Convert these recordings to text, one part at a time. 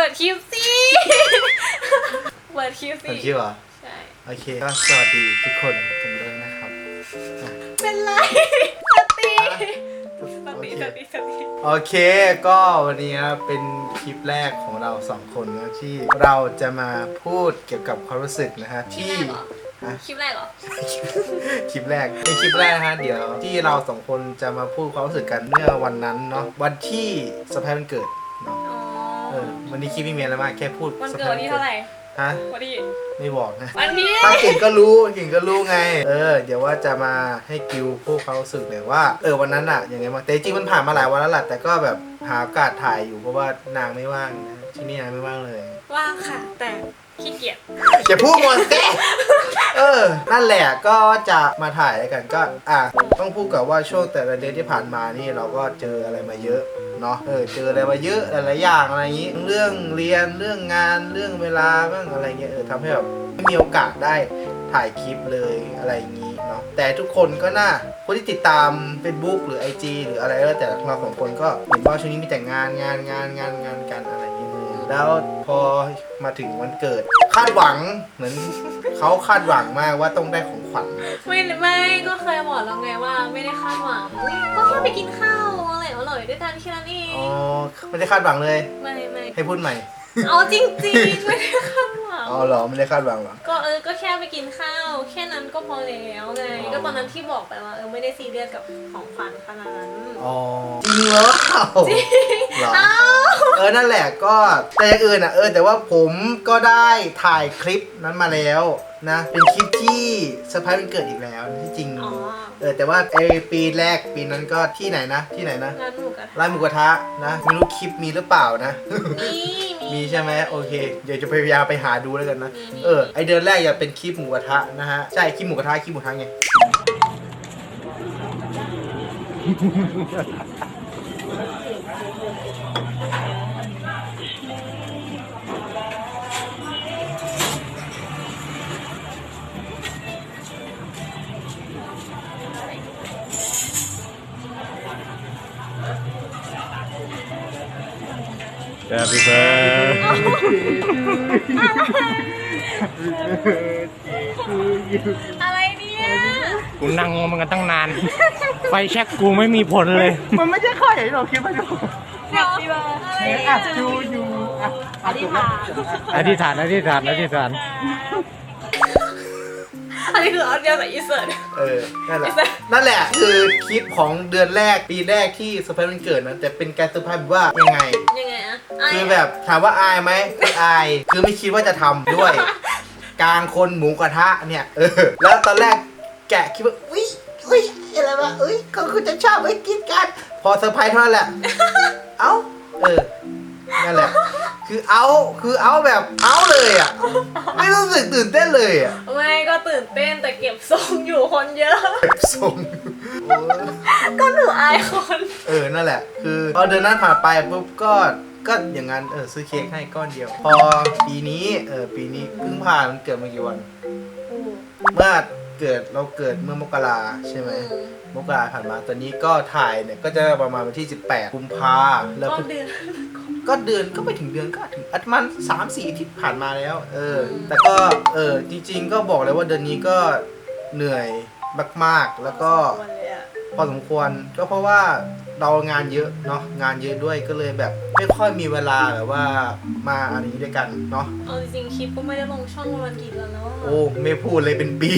ปิดคลิปสิ เปิดคลิปสิเปิดคลิปเหรอใช่ โอเคก็สวัสดีทุกคนกันด้วยนะครับ เป็นไร สติสโอติเคสติสติ โอเคก็วันนี้นะเป็นคลิปแรกของเราสองคนนะที่เราจะมาพูดเกี่ยวกับความรู้สึกนะฮะคลิปที่แรกเหรอฮะคลิปแรกเหรอ คลิปแรกในคลิปแรกนะฮะเดี๋ยวที่เราสองคนจะมาพูดความรู้สึกกันเมื่อวันนั้นเนาะวันที่สะพายวันเกิด เนาะอ๋อเออวันนี้คลิปไม่มีอะไรมากแค่พูดวันสะเกิพาดยวันที่เท่าไหร่ฮะวันที่ไม่บอกนะวันที่ถ้าเก่งก็รู้เก่งก็รู้ไง เออ เดี๋ยวว่าจะมาให้กิวพูดความรู้สึกหน่อยว่า เออวันนั้นอะยังไงบ้างแต่จริงๆมันผ่านมาหลายวันแล้วแหละแต่ก็แบบหาโอกาสถ่ายอยู่เพราะว่านางไม่ว่างนะที่นี่นางไม่ว่างเลย ว่างค่ะ แต่ ขี้เกียจอย่าพูดหมดสิเออ นั่นแหละก็จะมาถ่ายกันก็ อะ ต้องพูดกับว่าช่วงแต่ละเดือนที่ผ่านมานี่เราก็เจออะไรมาเยอะเนาะ เออ เจออะไรมาเยอะหลายๆอย่างอะไรอย่างนี้ เรื่องเรียน เรื่องงาน เรื่องเวลาบ้างอะไรเงี้ย เออทำให้แบบไม่มีโอกาสได้ถ่ายคลิปเลยอะไรอย่างนี้เนาะ แต่ทุกคนก็น่า คนที่ติดตาม Facebook หรือ IG หรืออะไรก็แล้วแต่เราสองคนก็เห็นว่าช่วงนี้มีแต่งานงานงานงานงานกันอะไรอย่างนี้ แล้วพอมาถึงวันเกิด คาดหวังเหมือนเขาคาดหวังมากว่าต้องได้ของขวัญไม่ไม่ก็เคยบอกแล้วไงว่าไม่ได้คาดหวังก็แค่ไปกินข้าวอะไรอร่อยด้วยกันแค่นั้นเองอ๋อไม่ได้คาดหวังเลย ไม่ไม่ให้พูดใหม่ เอาจริงๆไม่ได้คาดหวังอ๋อเหรอไม่ได้คาดหวังเหรอ ก็เออก็แค่ไปกินข้าว แค่นั้นก็พอแล้วไงอ๋อ ก็ตอนนั้นที่บอกไปว่าเออไม่ได้ซีเรียสกับของขวัญขนาดนั้นอ๋อจริงเหรอเหรอ อ้าวเออนั่นแหละก็แต่อย่างอื่นอะเออแต่ว่าผมก็ได้ถ่ายคลิปนั้นมาแล้วนะ เป็นคลิปที่เซอร์ไพรส์วันเกิดอีกแล้วที่จริงอ๋อเออแต่ว่าไอปีแรกปีนั้นก็ที่ไหนนะที่ไหนนะร้านหมูกระทะร้านหมูกระทะนะไม่รู้คลิปมีหรือเปล่านะมี มีใช่ไหมโอเค เดี๋ยวจะพยายามไปหาดูแล้วกันนะมีมีเออ ไอเดือนแรกอย่าเป็นคลิปหมูกระทะนะฮะ ใช่ คลิปหมูกระทะคลิปหมูกระทะไง Happy birthday อะไรเนี่ย กูนั่งงงมันกันตั้งนาน ไฟแช็กกูไม่มีผลเลย มันไม่ใช่ข้อใหญ่เราคิดมาดูเดี๋ยวอะไรเนี่ยอะจูอยู่อะอธิษฐานอธิษฐานอธิษฐานอธิษฐานอันนี้คือเอาเดียวกับอีเสิร์ต เออ นั่นแหละไอ้สัสนั่นแหละคือคลิปของเดือนแรกปีแรกที่เซอร์ไพรส์วันเกิดนะแต่เป็นการเซอร์ไพรส์แบบว่ายังไงยังไงอะ คือแบบถามว่าอายไหมไม่อาย คือไม่คิดว่าจะทำด้วย กลางคนหมูกระทะเนี่ยเออแล้วตอนแรกแกะคิดว่าอุ้ยอุ้ยอะไรวะอุ้ยเขาคุณจะชอบไอ้กินกัน พอเซอร์ไพรส์เท่านั้นแหละ เอ้า เออ นั่นแหละ คือเอา คือเอาแบบเอาเลยอะ ไม่รู้สึกตื่นเต้นเลยอะไม่ก็ตื่นเต้นแต่เก็บทรงอยู่คนเยอะ ส่งโอ้ยก็หนูอายคน เออ นั่นแหละ คือพอเดือนนั้นผ่านไปปุ๊บก็ ก็อย่างนั้นเออซื้อเค้กให้ก้อนเดียว พอปีนี้เออปีนี้เพิ่งผ่านมันเกิดมากี่วันเมื่อเกิดเราเกิดเมื่อมกราใช่ไหมมกราผ่านมาตอนนี้ก็ถ่ายเนี่ยก็จะประมาณวันที่ 18กุมภาแล้วก็ก็เดือน ก็เดือนก็ไม่ถึงเดือนก็ถึงอัตมันสามสี่อาทิตย์ผ่านมาแล้ว เออ อืม แต่ก็เออจริง ๆ ก็บอกเลยว่าเดือนนี้ก็เหนื่อยมากๆ แล้วก็วันเลยอะพอสมควรก็เพราะว่า เรางานเยอะเนาะงานเยอะด้วยก็เลยแบบ ไม่ค่อยมีเวลาแบบว่ามาอันนี้ด้วยกันเนาะเอาจริงๆคลิปก็ไม่ได้ลงช่องประมาณกี่เดือนแล้วอะโอ้ไม่พูดเลยเป็นปี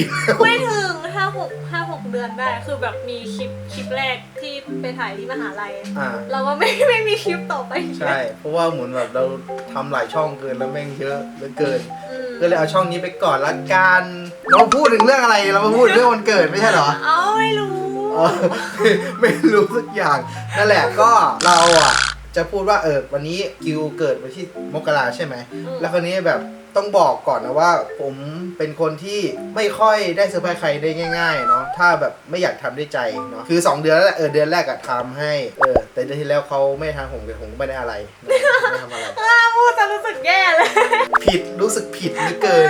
ไม่ถึงห้าหกห้าหกเดือนได้ คือแบบมีคลิปคลิปแรกที่ไปถ่ายที่มหาลัย อ่าเราก็ไม่ไม่มีคลิปต่อไปใช่ เพราะว่าเหมือนแบบเราทำหลายช่องเกินแล้วแม่งเยอะเหลือเกิน อืมก็เลยเอาช่องนี้ไปก่อนละกันเราพูดถึงเรื่องอะไรเรามาพูดเรื่องวันเกิดไม่ใช่เหรอ เอาไม่รู้ เออไม่รู้สักอย่าง นั่นแหละก็เราอะ จะพูดว่าเออวันนี้กิวเกิดวันที่มกราใช่ไหมมแล้วคนนี้แบบต้องบอกก่อนนะว่า ผมเป็นคนที่ไม่ค่อยได้เซอร์ไพรส์ใครได้ง่ายๆเนาะถ้าแบบไม่อยากทำด้วยใจเนาะคือ 2 เดือนแล้วแหละเออเดือนแรกอะทำให้เออแต่เดือนที่แล้วเขาไม่ทำผมเลยผมก็ไม่ได้อะไรนะไม่ทำอะไรอ้าพูดจะรู้สึกแย่เลย ผิดรู้สึกผิดเหลือเกิน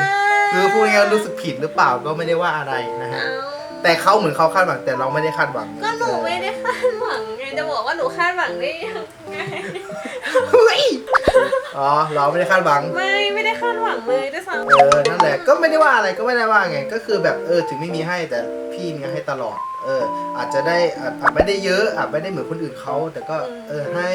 คือพูดง่ายๆรู้สึกผิดหรือเปล่าก็ไม่ได้ว่าอะไรนะฮะเอา แต่เขาเหมือนเขาคาดหวังแต่เราไม่ได้คาดหวังก็หนูไม่ได้คาดหวังไงจะบอกว่าหนูคาดหวังได้ยังไงเฮ้ยอ๋อเราไม่ได้คาดหวัง ไม่ไม่ได้คาดหวังเลยด้วยซ้ำเออนั่นแหละก็ไม่ได้ว่าอะไรก็ไม่ได้ว่าไง ก็คือแบบเออถึงไม่มีให้แต่พี่มีให้ตลอด เออ อาจจะได้อาจอาจไม่ได้เยอะอาจไม่ได้เหมือนคนอื่นเขาแต่ก็เออให้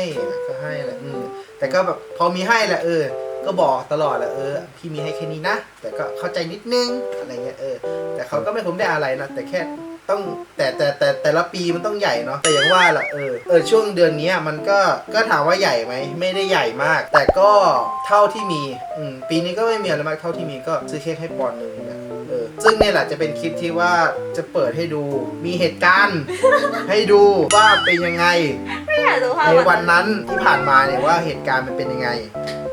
ก็ให้แหละอืมแต่ก็แบบพอมีให้แหละเออ ก็บอกตลอดแหละเออพี่มีให้แค่นี้นะ แต่ก็เข้าใจนิดนึงอะไรเงี้ยเออ แต่เขาก็ไม่ผมได้อะไรนะแต่แค่ต้องแต่แต่แต่แต่ละปีมันต้องใหญ่เนาะแต่อย่างว่าแหละเออเออช่วงเดือนเนี้ยมันก็ก็ถามว่าใหญ่ไหมไม่ได้ใหญ่มาก แต่ก็เท่าที่มีอืมปีนี้ก็ไม่มีอะไรมากเท่าที่มีก็ซื้อเค้กให้ปอนด์หนึ่งนะเออซึ่งเนี่ยแหละจะเป็นคลิปที่ว่าจะเปิดให้ดูมีเหตุการณ์ ให้ดูว่าเป็นยังไงไม่อยากรู้ภาพในวันนั้นที่ผ่านมาเนี่ยว่าเหตุการณ์มันเป็นยังไง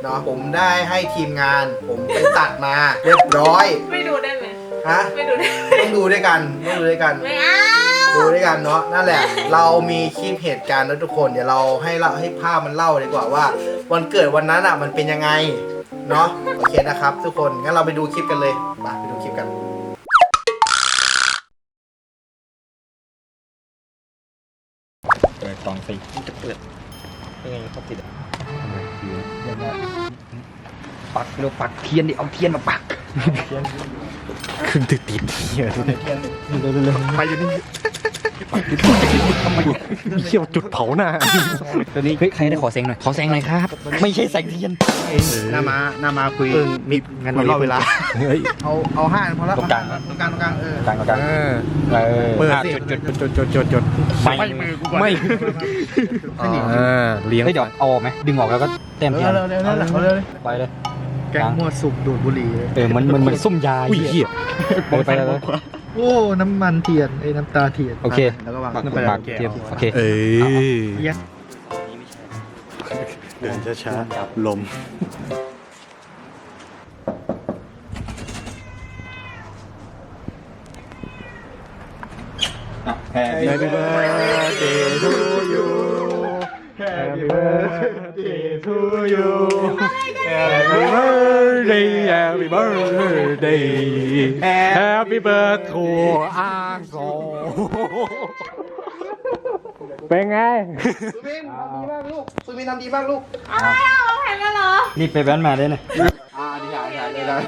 เนาะผมได้ให้ทีมงาน ผมไปตัดมาเรียบร้อยไม่ดูได้ไหมฮะไม่ดูได้ไหมต้องดูด้วยกันต้องดูด้วยกัน ไม่เอาดูด้วยกันเนาะนั่นแหละ เรามีคลิปเหตุการณ์นะทุกคนเดี๋ยวเราให้เราให้ภาพมันเล่าดีกว่าว่า วันเกิดวันนั้นอะมันเป็นยังไงเนาะโอเคนะครับ ทุกคนงั้นเราไปดูคลิปกันเลยไปไปดูคลิปกัน เปิดกล่องสิมันจะเปิดยังไงเขาติ ดปักเร็วปักเทียนดิเอาเทียนมาปัก เทียน ติดติดเหี้ยไปอยู่นี่เขี่ยวจุดเผาหน้าตอนนี้เฮ้ยใครได้ขอแสงหน่อยขอแสงหน่อยครับ ไม่ใช่แสงเทียนหน้ามาหน้ามาคุยเออมีงั้นเรารอเวลาเฮ้ยเอาเอาห้าพอแล้วตรงกลางตรงกลางตรงกลางเออกลางกลางเออเออเปิดอะสิจุดจุดจดจดจดจดไม่มือกูก่อนไม่อ่าเลี้ยงเฮ้ยเดี๋ยวเอาออกไหมดึงออกแล้วก็เต็มเร็เทียนวเร็วเร็วเร็วเร็วเร็วไปเลย แกงมั่วสุกดูดบุหรี่เลยเออมันมันมันซุ่มยาอุ้ยเหี้ยไปไปเลยโอ้ น้ำมันเทียนไอ้น้ำตาเทียนโอเคแล้วก็วางปักน้ำตาปักเทียนโอเคเอ้ยเย็ดเดินช้าๆลม Happy birthday to you Happy birthday to you Happy birthday Happy birthday Happy birthday to อาโกเป็นไง สุมินทำดีมากลูก สุมินทำดีมากลูก อะไรอะเราแข่งกันเหรอ รีบไปแว้นมาได้นะอ่าดีอะดีอะดีอะ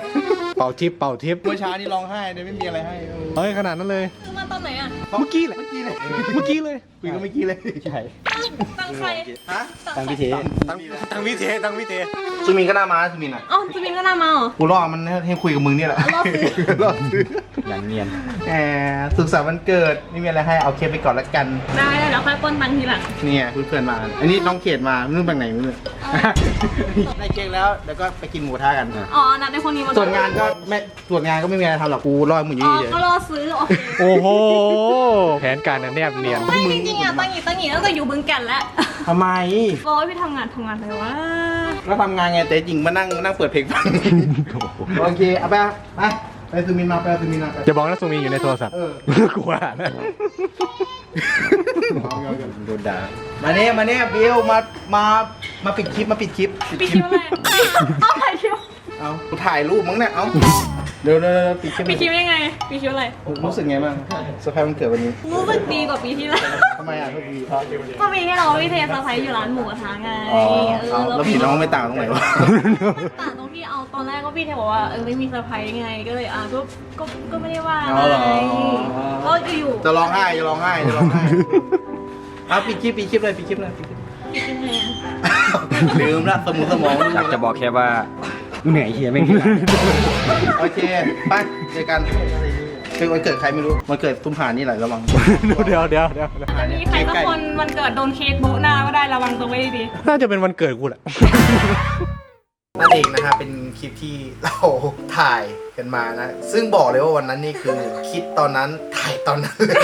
เป่าทิปเป่าทิปเมื่อเช้านี่ร้องไห้เลยไม่มีอะไรให้ เฮ้ยขนาดนั้นเลยซื้อมาตอนไหนอะ เมื่อกี้แหละ เมื่อกี้เลย เมื่อกี้เลย คุยก็เมื่อกี้เลยใช่ตั้งใครฮะตั้งพิธีตั้งตั้งวิเทตั้งวิเทสุมินก็น่ามาสุมินอะเอ้าจะบินก็น่ามาเหรอกูรอมันให้คุยกับมึงเนี่ยแหละรอซื้อรอซื้ออย่างเนียนแหมสุขสันต์วันเกิดไม่มีอะไรให้เอาเค้กไปก่อนละกันได้เดี๋ยวค่อยปล้นตังค์ทีหลังเนี่ยเพื่อนๆมา อันนี้น้องเขตมาไม่รู้ไปไหนไม่รู้ได้เค้กแล้วเดี๋ยวก็ไปกินหมูกระทะกันอ๋อนัดในคนนี้มาส่วนงานก็ไม่ส่วนงานก็ไม่มีอะไรทำหรอกกูรอมึงอยู่อ๋อเฉยก็รอซื้อโอเคโอ้โหแผนการอันแนบเนียนไม่จริงๆอะตั้งหงีตั้งหงีตั้งแต่อยู่บึงแก่นแล้วทำไมโอ้ยพี่ทำงานทำงานไปว่าก็ทำงานไงแต่จริงมานั่งนั่งเปิดเพลงฟังโอเคเอาไปไปไปซูมินมาไปซูมินมาไปจะบอกนะซูมีอยู่ในโทรศัพท์เออกูว่านะโดนด่ามาเนี่ยมาเนี่ยบิวมามามาปิดคลิปมาปิดคลิปปีคิวอะไรเอาถ่ายคิว เอากูถ่ายรูปมั้งเนี่ยเอาเร็วเร็วเร็วปิดคลิปปีคิวยังไงปีคิวอะไรรู้สึกไงบ้างเซอร์ไพรส์วันเกิดวันนี้รู้สึกดีกว่าปีที่แล้วทำไมอะทุกทีก็ปีที่เราพี่เทเซอร์ไพรส์อยู่ร้านหมูกระทะไงอ๋อเอเอาอแล้วผีน้องไม่ต่างตรงไหนวะ ต่างตรงที่เอาตอนแรกก็พี่เทบอกว่าเออไม่มีเซอร์ไพรส์ไงก็เลยอะก็ก็ก็ไม่ได้ว่าอ๋อเหรอก็อยู่จะร้องไห้จะร้องไห้จะร้องไห้เอาปิดคลิปปิดคลิปเลยปิดคลิปเลยปิดคลิปปีที่แล้วลืมละสมองสมองอยากจะบอกแค่ว่า กูเหนื่อยเฮียไม่งโอเคไปเจอกันเป็นวันเกิดใครไม่รู้วันเกิดตุ้มผ่านนี่แหละระวังเดี๋ยวเดี๋ยวเดี๋ยวจะมีใครสักคนวันเกิดโดนเค้กโบะหน้าก็ได้ระวังตัวไว้ดีน่าจะเป็นวันเกิดกูแหละ นั่นเองนะฮะเป็นคลิปที่เราถ่ายกันมานะ ซึ่งบอกเลยว่าวันนั้นนี่คือคิดตอนนั้นถ่ายตอนนั้นเลย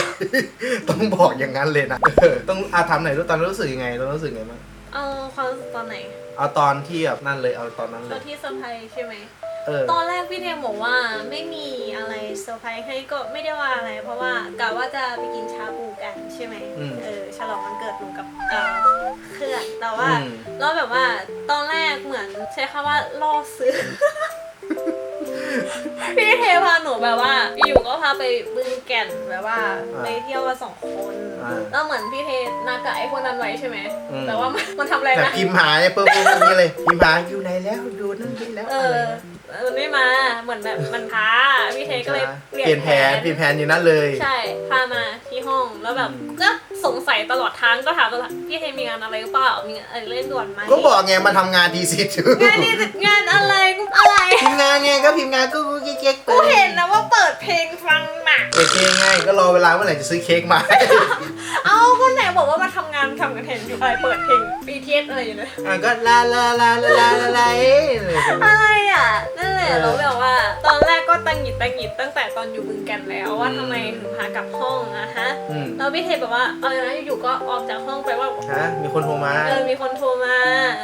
ต้องบอกอย่างนั้นเลยนะเออต้องอาถามหน่อยรู้ตอนนั้นรู้สึกยังไงตอนนั้นรู้สึกยังไงบ้างๆเอาความรู้สึกตอนไหน เอาตอนที่แบบนั่นเลยเอาตอนนั้นตเลอนยที่เซอร์ไพรส์ใช่ไหม เออ ตอนแรกพี่เทมบอกว่าไม่มีอะไรเซอร์ไพรส์ให้ก็ไม่ได้ว่าอะไร เพราะว่ากะว่าจะไปกินชาบูกันใช่ไหมอืมเออฉลองวันเกิดหนูกับเอ่อเพื่อนแต่ว่าอืมแล้วแบบว่าตอนแรกเหมือนใช้คำว่าล่อซื้อ พี่เทพาหนูแบบว่าอยู่ก็พาไปบึงแก่นแบบว่าไปเที่ยวกันสองคนอ่าแล้วเหมือนพี่เทนัดกับไอ้คนนั้นไว้ใช่ไหมอืม แต่ว่ามันมันทำอะไรแบบนะพิมพ์หาเนี่ยเพิ่มเพิ่มอย่างนี้เลยพิมพ์หาอยู่ไหนแล้วเออะไรอเงี้ย มันไม่มาเหมือนแบบมันท้าพี่เทก็เลยเปลี่ยนแผนเปลี่ยนแผนอยู่นั่นเลย ใช่พามาที่ห้องแล้วแบบอืมก็สงสัยตลอดทางก็ถามตลอดพี่เทมีงานอะไรหรือเปล่ามีงานอะไรเร่งด่วนไหมก็บอกไงมาทำงานทีสิอยู่งานนี่งานอะไรกูอะไรพิมพ์งานไงก็พิมพ์งานก็กูเก๊กๆไปกูเห็นนะว่าเปิดเพลงฟังหนักเปิดเพลงไงก็รอเวลาเมื่อไหร่จะซื้อเค้กมา เอาก็ไหนบอกว่ามาทำงานทำกันเห็นอยู่อะไรเปิดเพลง BTS อะไรอยู่เลยอะก็ลาลาลาลาลาลาลาเอ๊ะอะไรอย่างเงี้ย อะไรอะนั่นแหละเออ เราแบบว่า ตอนแรกก็ตังหงิดตังหงิดตั้งแต่ตอนอยู่บึงกันแล้วว่าทำไมถึงพากลับห้องอะฮะอืมแล้วพี่เทแบบว่าเอาอย่างนั้นอยู่ๆก็ออกจากห้องไปว่าฮะมีคนโทรมา เออมีคนโทรมา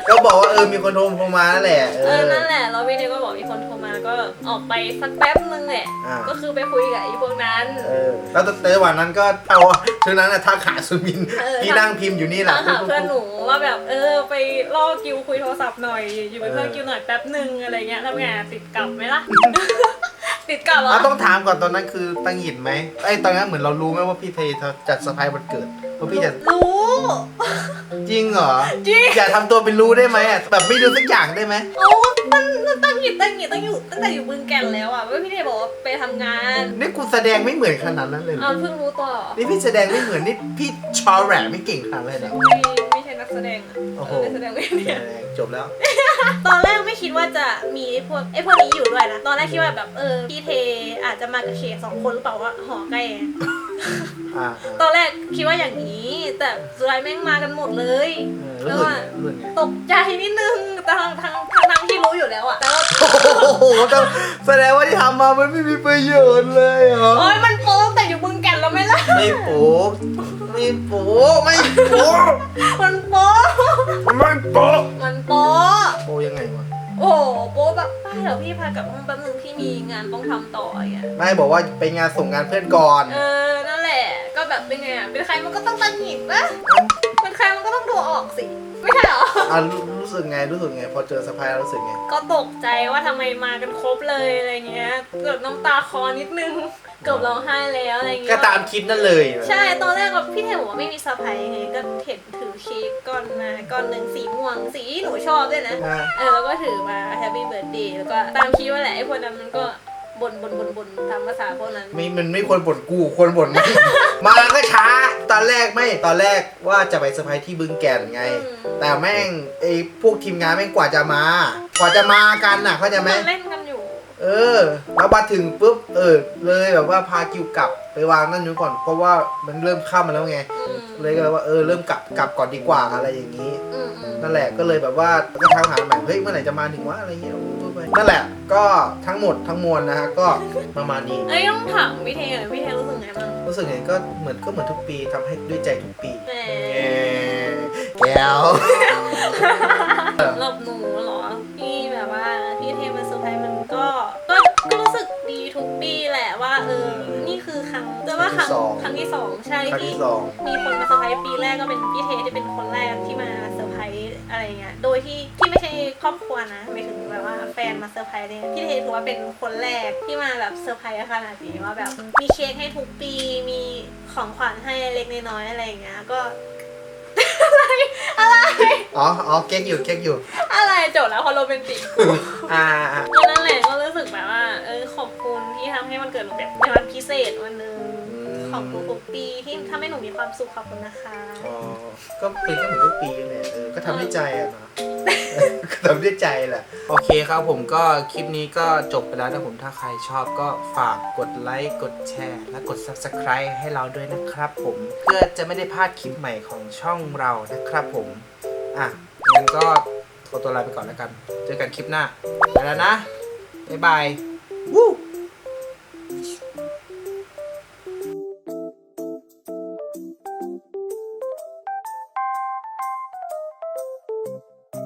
ก็บอกว่าเออมีคนโทรโทรมานั่นแหละเออนั่นแหละแล้วพี่เทก็บอกมีคนโทรมาก็ออกไปสักแป๊บนึงแหละอ่า ก็คือไปคุยกับไอ้พวกนั้น เออแล้วแต่วันนั้นก็เอาช่วงนั้นน่ะทักหาสุมินเออพี่นั่งพิมพ์อยู่นี่แหละถามหาเพื่อนหนูว่าแบบ เออ ไปล่อกิวคุยโทรศัพท์หน่อย อยู่เป็นเพื่อนกิวหน่อยแป๊บนึงอะไรเงี้ยแล้วไงติดกลับไหมล่ะ ติดกลับเหรออะต้องถามก่อนตอนนั้นคือตั้งหยินไหมไอ้ยตอนนั้นเหมือนเรารู้ไหมว่าพี่เทจัดเซอร์ไพรส์วันเกิดว่าพี่จะรู้ จริงเหรอ จริง อย่าทำตัวเป็นรู้ได้ไหมอะแบบไม่รู้สักอย่างได้ไหมโอ้มันมันตั้งหยิบตั้งหยิบตั้งอยู่ตั้งแต่อยู่บึงแก่นแล้วอะว่าพี่เทบอกว่าไปทำงานนี่กูแสดงไม่เหมือนขนาดนั้นเลยเหรเอาอเพิ่งรู้ตัวเหรอนี่พี่แสดงไม่เหมือนนี่พี่ชอแหลไม่เก่งขนาดนั้นเลยนะไม่ไม่ใช่นักแสดงอะโอ้โห เออนักแสดงไม่เนี่ย จบแล้ว ตอนแรกไม่คิดว่าจะมีไอ้พวกไอ้พวกนี้อยู่ด้วยนะ ตอนแรกคิดว่าแบบเออพี่เทอาจจะมากับเคสองคนหรือเปล่าว่าหอใกล้ไง อ่าตอนแรกคิดว่าอย่างนี้ แต่สุดท้ายแม่งมากันหมดเลย เออแล้วเหมือนเหมือนไงตกใจนิดนึงแต่ทางทางทางทางที่รู้อยู่แล้วอะแต่ว่าโอ้โหแต่แสดงว่าที่ทำมามันไม่มีประโยชน์เลยเหรอ โอ้ยมันโป๊ตั้งแต่อยู่บึงแก่นแล้วไหมล่ะไม่โป๊ะไม่โป๊ะไม่โป๊ะมันโป๊ ไม่โป๊ะมันโป๊โป๊ เดี๋ยวพี่พากลับห้องแป๊บนึงพี่มีงานต้องทำต่ออย่างเงี้ยไม่บอกว่าไปงานส่งงานเพื่อนก่อน เออนั่นแหละ ก็แบบเป็นไงอะเป็นใครมันก็ต้องตังหงิดปะเป็นใครมันก็ต้องดูออกสิ ไม่ใช่เหรอ อะรู้รู้สึกไงรู้สึกไง พอเจอสะพายแล้วรู้สึกไง ก็ตกใจว่าทำไมมากันครบเลยอะไรเงี้ยเกิดน้ำตาคลอนิดนึง เกือบร้องไห้แล้วอะไรเงี้ยก็ตามคลิปนั่นเลยใช่ตอนแรกก็พี่เทบอกว่าไม่มีเซอร์ไพรส์ไงก็เห็นถือเค้กก้อนมาก้อนหนึ่งสีม่วงสีที่หนูชอบด้วยนะ อะเออแล้วก็ถือมาแฮปปี้เบิร์ดเดย์แล้วก็ตามคิดว่าแหละไอ้พวกนั้นมันก็บ่นบ่นบ่นบ่นตามภาษาพวกนั้น ไม่มันไม่ควรบ่นกูควรบ่นมันมาก็ช้า ตอนแรกไม่ตอนแรกว่าจะไปเซอร์ไพรส์ที่บึงแก่นไง อืม แต่แม่งไอ้พวกทีมงานแม่งกว่าจะมา กว่าจะมากันน่ะเข้าใจไหม มันเล่นกันอยู่ เออ แล้วมาถึงปุ๊บเออ เลยแบบว่าพากิวกลับไปวางนั่นนู้นก่อน เพราะว่ามันเริ่มค่ำมาแล้วไง อืมเลยก็เลยว่าเออเริ่มกลับกลับก่อนดีกว่าอะไรอย่างนี้ อืมอืมนั่นแหละก็เลยแบบว่าก็ทักหาใหม่เฮ้ยเมื่อไหร่จะมาถึงวะอะไรเงี้ยพูดไปนั่นแหละก็ทั้งหมดทั้งมวลนะฮะก็ประมาณนี้ เอ้ยต้องถามพี่เทหน่อยพี่เทรู้สึกไงบ้างรู้สึกไงก็เหมือนก็เหมือนทุกปีทำให้ด้วยใจทุกปีแหมแก้ว สำหรับหนู ว่าครั้งครั้งที่สองครั้งที่สองใช่ครั้งที่ที่สอง มีคนมาเซอร์ไพรส์ปีแรกก็เป็นพี่เทที่เป็นคนแรกที่มาเซอร์ไพรส์อะไรเงี้ยโดยที่ที่ไม่ใช่ครอบครัวนะหมายถึงแบบว่าแฟนมาเซอร์ไพรส์เนี่ยพี่เทถือว่าเป็นคนแรกที่มาแบบเซอร์ไพรส์ขนาดนี้ว่าแบบมีเค้กให้ทุกปีมีของขวัญให้เล็กน้อยๆอะไรเงี้ยก็ อะไรอ๋ออ๋อเก๊กอยู่เก๊กอยู่ อะไรโจทย์แล้วพอโรแมนติกกู อ่าอ่า ก็นั่นแหละก็รู้สึกแบบว่า เออขอบคุณที่ทำให้มันเกิดแบบเป็นวันพิเศษวันหนึ่ง ของทุกๆปีที่ทำให้หนูมีความสุขขอบคุณนะคะ อ๋อก็เป็นก็เหมือนทุกปีนั่นแหละเออก็ทำด้วยใจอะนะก็ทำด้วยใจแหละ โอเคครับผมก็คลิปนี้ก็จบไปแล้วนะผมถ้าใครชอบก็ฝากกดไลค์กดแชร์ และกด subscribe ให้เราด้วยนะครับผมเพื่อจะไม่ได้พลาดคลิปใหม่ของช่องเรานะครับผม อะงั้นก็ขอตัวลาไปก่อนแล้วกัน เจอกันคลิปหน้าไปแล้วนะ บ๊ายบาย วู้